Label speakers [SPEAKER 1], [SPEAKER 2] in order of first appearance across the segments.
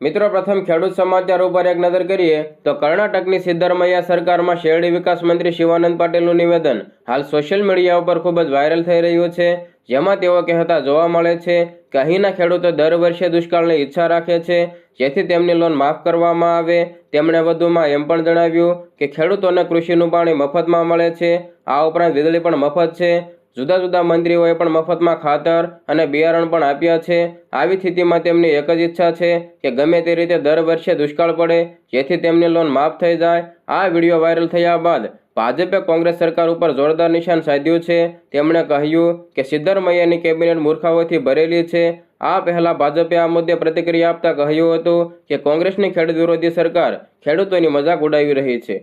[SPEAKER 1] મિત્રો, પ્રથમ ખેડૂત સમાચાર ઉપર એક નજર કરીએ તો કર્ણાટકની સિદ્ધરમૈયા સરકારમાં શેરડી વિકાસ મંત્રી શિવાનંદ પાટીલનું નિવેદન હાલ સોશિયલ મીડિયા ઉપર ખૂબ જ વાયરલ થઈ રહ્યું છે. જેમાં તેઓ કહેતા જોવા મળે છે કે અહીંના ખેડૂતો દર વર્ષે દુષ્કાળની ઈચ્છા રાખે છે, જેથી તેમની લોન માફ કરવામાં આવે. તેમણે વધુમાં એમ પણ જણાવ્યું કે ખેડૂતોને કૃષિનું પાણી મફતમાં મળે છે. આ ઉપરાંત વીજળી પણ મફત છે. જુદા જુદા મંત્રીઓએ પણ મફતમાં ખાતર અને બિયારણ પણ આપ્યા છે. આવી સ્થિતિમાં તેમની એક જ ઈચ્છા છે કે ગમે તે રીતે દર વર્ષે દુષ્કાળ પડે, જેથી તેમની લોન માફ થઈ જાય. આ વીડિયો વાયરલ થયા બાદ ભાજપે કોંગ્રેસ સરકાર ઉપર જોરદાર નિશાન સાધ્યું છે. તેમણે કહ્યું કે સિદ્ધરમૈયાની કેબિનેટ મૂર્ખાઓથી ભરેલી છે. આ પહેલાં ભાજપે આ મુદ્દે પ્રતિક્રિયા આપતા કહ્યું હતું કે કોંગ્રેસની ખેડૂત વિરોધી સરકાર ખેડૂતોની મજાક ઉડાવી રહી છે.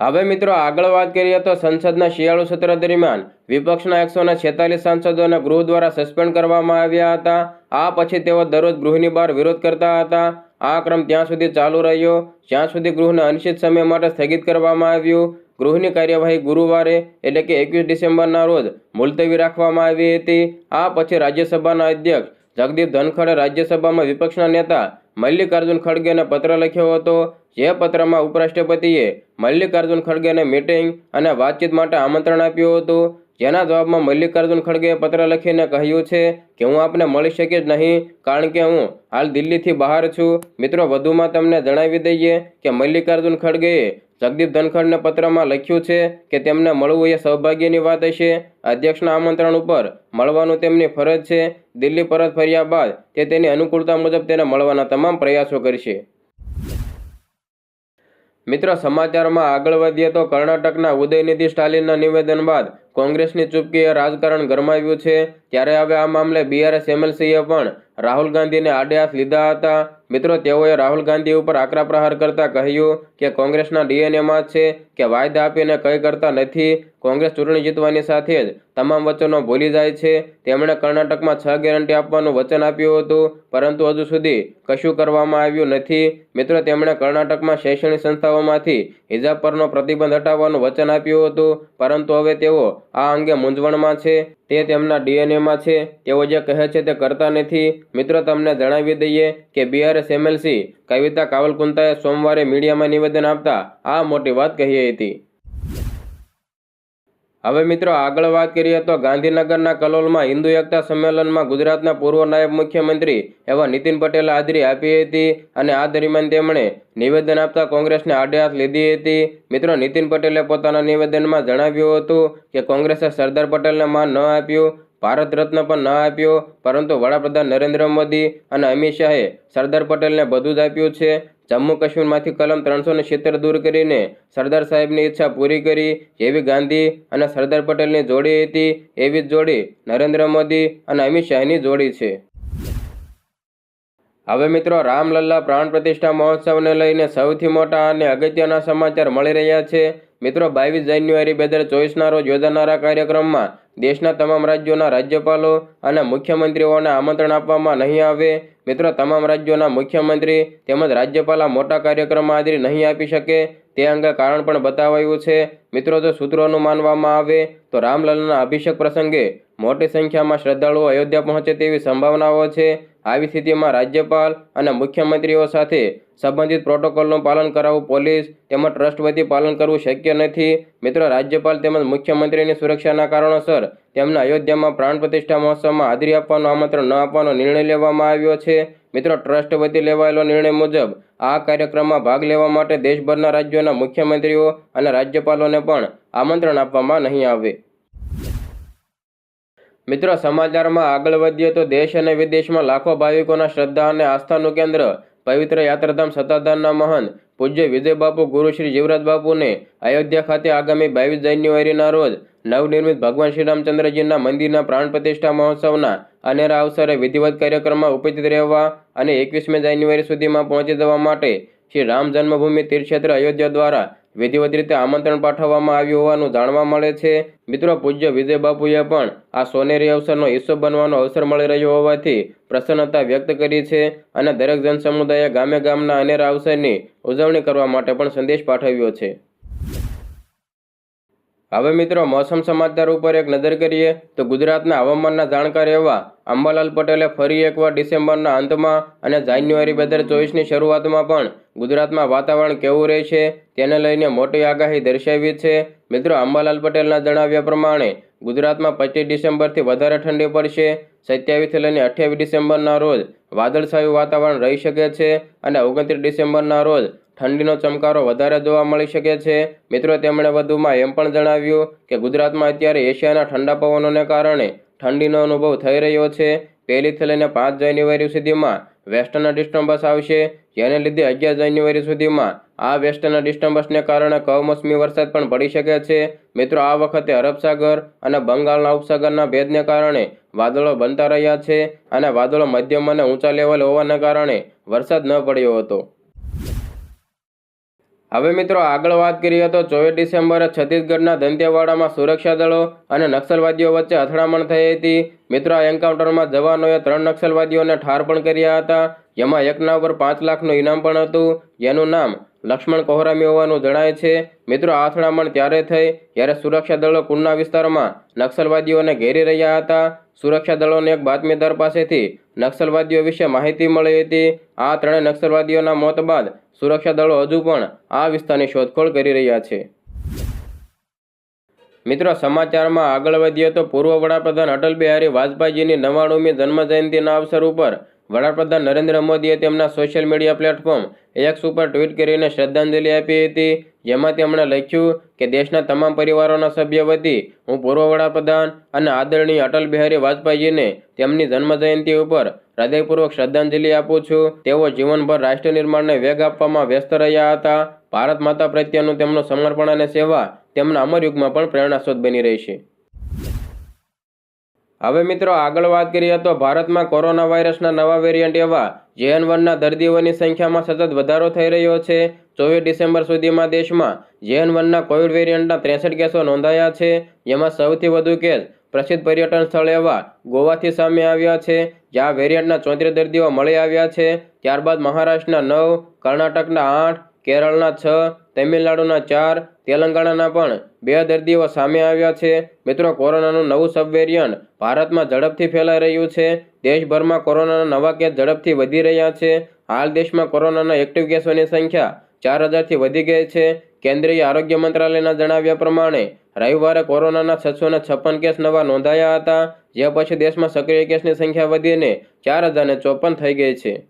[SPEAKER 1] હવે મિત્રો આગળ વાત કરીએ તો સંસદના શિયાળુ સત્ર દરમિયાન વિપક્ષના એકસોના છેતાલીસ સાંસદોને ગૃહ દ્વારા સસ્પેન્ડ કરવામાં આવ્યા હતા. આ પછી તેઓ દરરોજ ગૃહની બહાર વિરોધ કરતા હતા. આ ક્રમ ત્યાં સુધી ચાલુ રહ્યો. જ્યાં સુધી ગૃહને અનિશ્ચિત સમય માટે સ્થગિત કરવામાં આવ્યું. ગૃહની કાર્યવાહી ગુરુવારે એટલે કે એકવીસ ડિસેમ્બરના રોજ મુલતવી રાખવામાં આવી હતી. આ પછી રાજ્યસભાના અધ્યક્ષ જગદીપ ધનખડે રાજ્યસભામાં વિપક્ષના નેતા મલ્લિકાર્જુન ખડગેને પત્ર લખ્યો હતો, જે પત્રમાં ઉપરાષ્ટ્રપતિએ મલ્લિકાર્જુન ખડગેને મીટિંગ અને વાતચીત માટે આમંત્રણ આપ્યું હતું. જેના જવાબમાં મલ્લિકાર્જુન ખડગેએ પત્ર લખીને કહ્યું છે કે હું આપને મળી શકીશ નહીં કારણ કે હું હાલ દિલ્હીથી બહાર છું. મિત્રો, વધુમાં તમને જણાવી દઈએ કે મલ્લિકાર્જુન ખડગેએ જગદીપ ધનખડને પત્રમાં લખ્યું છે કે તેમને મળવું એ સૌભાગ્યની વાત હશે. અધ્યક્ષના આમંત્રણ ઉપર મળવાનું તેમની ફરજ છે. દિલ્હી પરત ફર્યા બાદ તે તેની અનુકૂળતા મુજબ તેને મળવાના તમામ પ્રયાસો કરશે. મિત્રો, સમાચારમાં આગળ વધીએ તો કર્ણાટકના ઉદયનિધિ સ્ટાલિનના નિવેદન બાદ કોંગ્રેસની ચૂપકીએ રાજકારણ ગરમાવ્યું છે. ત્યારે હવે આ મામલે બીઆરએસ એમએલસીએ પણ રાહુલ ગાંધીને આડે હાથ લીધા હતા. મિત્રો, તેઓએ રાહુલ ગાંધી ઉપર આકરા પ્રહાર કરતા કહ્યું કે કોંગ્રેસના ડીએનએમાં છે કે વાયદા આપીને કંઈ કરતા નથી. કોંગ્રેસ ચૂંટણી જીતવાની સાથે જ તમામ વચનો ભૂલી જાય છે. તેમણે કર્ણાટકમાં છ ગેરંટી આપવાનું વચન આપ્યું હતું, પરંતુ હજુ સુધી કશું કરવામાં આવ્યું નથી. મિત્રો, તેમણે કર્ણાટકમાં શૈક્ષણિક સંસ્થાઓમાંથી હિજાબ પરનો પ્રતિબંધ હટાવવાનું વચન આપ્યું હતું, પરંતુ હવે તેઓ આ અંગે મૂંઝવણમાં છે. તે તેમના ડીએનએમાં છે. તેઓ જે કહે છે તે કરતા નથી. મિત્રો, તમને જણાવી દઈએ કે બીઆરએસ એમએલસી કવિતા કાવલકુંતાએ સોમવારે મીડિયામાં નિવેદન આપતા આ મોટી વાત કહી હતી. હવે મિત્રો આગળ વાત કરીએ તો ગાંધીનગરના કલોલમાં હિન્દુ એકતા સંમેલનમાં ગુજરાતના પૂર્વ નાયબ મુખ્યમંત્રી એવા નીતિન પટેલે હાજરી આપી હતી અને આ દરમિયાન તેમણે નિવેદન આપતા કોંગ્રેસને આડે હાથ લીધી હતી. મિત્રો નીતિન પટેલે પોતાના નિવેદનમાં જણાવ્યું હતું કે કોંગ્રેસે સરદાર પટેલને માન ન આપ્યું. ભારત રત્ન પણ ન આપ્યો, પરંતુ વડાપ્રધાન નરેન્દ્ર મોદી અને અમિત શાહે સરદાર પટેલને બધું જ આપ્યું છે. જમ્મુ કાશ્મીરમાંથી કલમ ત્રણસો ને દૂર કરીને સરદાર સાહેબની ઈચ્છા પૂરી કરી એવી ગાંધી અને સરદાર પટેલની જોડી હતી, એવી જ જોડી નરેન્દ્ર મોદી અને અમિત શાહની જોડી છે. હવે મિત્રો, રામલલ્લા પ્રાણ પ્રતિષ્ઠા મહોત્સવને લઈને સૌથી મોટા અને અગત્યના સમાચાર મળી રહ્યા છે. મિત્રો, બાવીસ જાન્યુઆરી બે હજાર ચોવીસના રોજ યોજાનારા કાર્યક્રમમાં દેશના તમામ રાજ્યોના રાજ્યપાલો અને મુખ્યમંત્રીઓને આમંત્રણ આપવામાં નહીં આવે. મિત્રો, તમામ રાજ્યોના મુખ્યમંત્રી તેમજ રાજ્યપાલ મોટા કાર્યક્રમમાં હાજરી નહીં આપી શકે તે અંગે કારણ પણ બતાવાયું છે. મિત્રો, જો સૂત્રોનું માનવામાં આવે તો રામલલ્લાના અભિષેક પ્રસંગે મોટી સંખ્યામાં શ્રદ્ધાળુઓ અયોધ્યા પહોંચે તેવી સંભાવનાઓ છે. આવી સ્થિતિમાં રાજ્યપાલ અને મુખ્યમંત્રીઓ સાથે સંબંધિત પ્રોટોકોલનું પાલન કરાવવું પોલીસ તેમજ ટ્રસ્ટ વતી પાલન કરવું શક્ય નથી. મિત્રો, રાજ્યપાલ તેમજ મુખ્યમંત્રીની સુરક્ષાના કારણોસર તેમને અયોધ્યામાં પ્રાણ પ્રતિષ્ઠા મહોત્સવમાં હાજરી આપવાનું આમંત્રણ ન આપવાનો નિર્ણય લેવામાં આવ્યો છે. મિત્રો, ટ્રસ્ટ વતી લેવાયેલો નિર્ણય મુજબ આ કાર્યક્રમમાં ભાગ લેવા માટે દેશભરના રાજ્યોના મુખ્યમંત્રીઓ અને રાજ્યપાલોને પણ આમંત્રણ આપવામાં નહીં આવે. મિત્રો, સમાચારમાં આગળ વધીએ તો દેશ અને વિદેશમાં લાખો ભાવિકોના શ્રદ્ધા અને આસ્થાનું કેન્દ્ર. પવિત્ર યાત્રાધામ સત્તાધામના મહંત પૂજ્ય વિજય બાપુ ગુરુ શ્રી જીવરાજ બાપુને અયોધ્યા ખાતે આગામી બાવીસ જાન્યુઆરીના રોજ નવનિર્મિત ભગવાન શ્રી રામચંદ્રજીના મંદિરના પ્રાણ પ્રતિષ્ઠા મહોત્સવના અનેરા અવસરે વિધિવત કાર્યક્રમમાં ઉપસ્થિત રહેવા અને એકવીસમી જાન્યુઆરી સુધીમાં પહોંચી જવા માટે શ્રી રામ જન્મભૂમિ તીર્થક્ષેત્ર અયોધ્યા દ્વારા વિધિવત રીતે આમંત્રણ પાઠવવામાં આવ્યું હોવાનું જાણવા મળે છે. મિત્રો, પૂજ્ય વિજય બાપુએ પણ આ સોનેરી અવસરનો હિસ્સો બનવાનો અવસર મળી રહ્યો હોવાથી પ્રસન્નતા વ્યક્ત કરી છે અને દરેક જનસમુદાયે ગામે ગામના અનેરા અવસરની ઉજવણી કરવા માટે પણ સંદેશ પાઠવ્યો છે. હવે મિત્રો, મોસમ સમાચાર ઉપર એક નજર કરીએ તો ગુજરાતના હવામાનના જાણકાર એવા અંબાલાલ પટેલે ફરી એકવાર ડિસેમ્બરના અંતમાં અને જાન્યુઆરી બે હજાર ચોવીસની શરૂઆતમાં પણ ગુજરાતમાં વાતાવરણ કેવું રહેશે તેને લઈને મોટી આગાહી દર્શાવી છે. મિત્રો, અંબાલાલ પટેલના જણાવ્યા પ્રમાણે ગુજરાતમાં પચીસ ડિસેમ્બરથી વધારે ઠંડી પડશે. સત્યાવીસથી લઈને અઠ્યાવીસ ડિસેમ્બરના રોજ વાદળછાયું વાતાવરણ રહી શકે છે અને ઓગણત્રીસ ડિસેમ્બરના રોજ ઠંડીનો ચમકારો વધારે જોવા મળી શકે છે. મિત્રો, તેમણે વધુમાં એમ પણ જણાવ્યું કે ગુજરાતમાં અત્યારે એશિયાના ઠંડા પવનોને કારણે ઠંડીનો અનુભવ થઈ રહ્યો છે. પહેલીથી લઈને પાંચ જાન્યુઆરી સુધીમાં વેસ્ટર્ન ડિસ્ટર્બન્સ આવશે. જેને લીધે અગિયાર જાન્યુઆરી સુધીમાં આ વેસ્ટર્ન ડિસ્ટર્બન્સને કારણે કમોસમી વરસાદ પણ પડી શકે છે. મિત્રો, આ વખતે અરબસાગર અને બંગાળના ઉપસાગરના ભેદને કારણે વાદળો બનતા રહ્યા છે અને વાદળો મધ્યમ અને ઊંચા લેવલ હોવાને કારણે વરસાદ ન પડ્યો હતો. હવે મિત્રો આગળ વાત કરીએ તો ચોવીસ ડિસેમ્બરે છત્તીસગઢના દંતેવાડામાં સુરક્ષા દળો અને નક્સલવાદીઓ વચ્ચે અથડામણ થઈ હતી. મિત્રો આ એન્કાઉન્ટરમાં જવાનોએ ત્રણ નક્સલવાદીઓને ઠાર પણ કર્યા હતા. જેમાં એકના ઉપર પાંચ લાખનું ઇનામ પણ હતું. જેનું નામ લક્ષ્મણ કોહરામી હોવાનું જણાય છે. મિત્રો આ અથડામણ ત્યારે થઈ? જ્યારે સુરક્ષા દળો કુન્ના વિસ્તારમાં નક્સલવાદીઓને ઘેરી રહ્યા હતા. સુરક્ષા દળોને એક બાતમીદાર પાસેથી નક્સલવાદીઓ વિશે માહિતી મળી હતી. આ ત્રણેય નક્સલવાદીઓના મોત બાદ સુરક્ષા દળો હજુ પણ આ વિસ્તારની શોધખોળ કરી રહ્યા છે. મિત્રો, સમાચારમાં આગળ વધીએ તો પૂર્વ વડાપ્રધાન અટલ બિહારી વાજપેયીજીની નવાણુમી જન્મજયંતિના અવસર ઉપર વડાપ્રધાન નરેન્દ્ર મોદીએ તેમના સોશિયલ મીડિયા પ્લેટફોર્મ એક્સ ઉપર ટ્વીટ કરીને શ્રદ્ધાંજલિ આપી હતી. જેમાં તેમણે લખ્યું કે, દેશના તમામ પરિવારોના સભ્ય વતી હું પૂર્વ વડાપ્રધાન અને આદરણીય અટલ બિહારી વાજપેયીજીને તેમની જન્મજયંતિ ઉપર હૃદયપૂર્વક શ્રદ્ધાંજલિ આપું છું. તેઓ જીવનભર રાષ્ટ્ર નિર્માણને વેગ આપવામાં વ્યસ્ત રહ્યા હતા. ભારત માતા પ્રત્યેનું તેમનું સમર્પણ અને સેવા તેમના અમર યુગમાં પણ પ્રેરણાસ્ત્રોત બની રહી છે. હવે મિત્રો આગળ વાત કરીએ તો ભારતમાં કોરોના વાયરસના નવા વેરિયન્ટ એવા જેએન વનના દર્દીઓની સંખ્યામાં સતત વધારો થઈ રહ્યો છે. ચોવીસ ડિસેમ્બર સુધીમાં દેશમાં જેએન વનના કોવિડ વેરિયન્ટના ત્રેસઠ કેસો નોંધાયા છે. જેમાં સૌથી વધુ કેસ પ્રસિદ્ધ પર્યટન સ્થળ એવા ગોવાથી સામે આવ્યા છે, જ્યાં વેરિયન્ટના ચોત્રીસ દર્દીઓ મળી આવ્યા છે. ત્યારબાદ મહારાષ્ટ્રના નવ, કર્ણાટકના આઠ કેરળના છ, તમિલનાડુના ચાર, તેલંગાણાના પણ બે દર્દીઓ સામે આવ્યા છે. મિત્રો, કોરોનાનું નવું સબવેરિયન્ટ ભારતમાં ઝડપથી ફેલાઈ રહ્યું છે. દેશભરમાં કોરોનાના નવા કેસ ઝડપથી વધી રહ્યા છે. હાલ દેશમાં કોરોનાના એક્ટિવ કેસોની સંખ્યા ચાર હજારથી વધી ગઈ છે. કેન્દ્રીય આરોગ્ય મંત્રાલયના જણાવ્યા પ્રમાણે, રવિવારે કોરોનાના છસો છપ્પન કેસ નવા નોંધાયા હતા. જે પછી દેશમાં સક્રિય કેસની સંખ્યા વધીને ચાર હજારને ચોપન થઈ ગઈ છે.